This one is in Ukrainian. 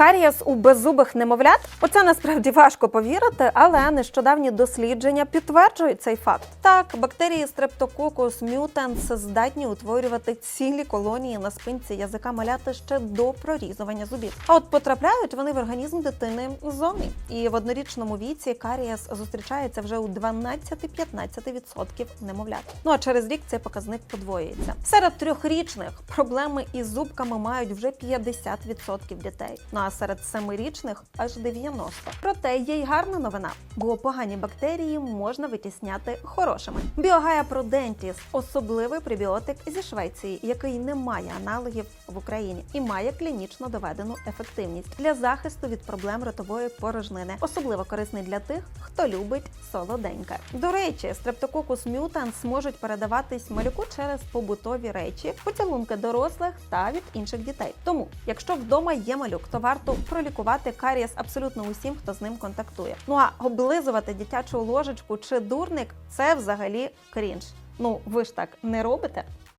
Карієс у беззубих немовлят? Оце насправді важко повірити, але нещодавні дослідження підтверджують цей факт. Так, бактерії Streptococcus mutans здатні утворювати цілі колонії на спинці язика маляти ще до прорізування зубів. А от потрапляють вони в організм дитини ззовні. І в однорічному віці карієс зустрічається вже у 12-15% немовлят. Ну а через рік цей показник подвоюється. Серед трьохрічних проблеми із зубками мають вже 50% дітей. Ну а серед семирічних аж 90%. Проте є й гарна новина, бо погані бактерії можна витісняти хорошими. Біогая Продентіс особливий пребіотик зі Швеції, який не має аналогів в Україні і має клінічно доведену ефективність для захисту від проблем ротової порожнини, особливо корисний для тих, хто любить солоденьке. До речі, Streptococcus mutans можуть передаватись малюку через побутові речі, поцілунки дорослих та від інших дітей. Тому, якщо вдома є малюк, то варто пролікувати карієс абсолютно усім, хто з ним контактує. Ну а облизувати дитячу ложечку чи дурник це взагалі крінж. Ну ви ж так не робите?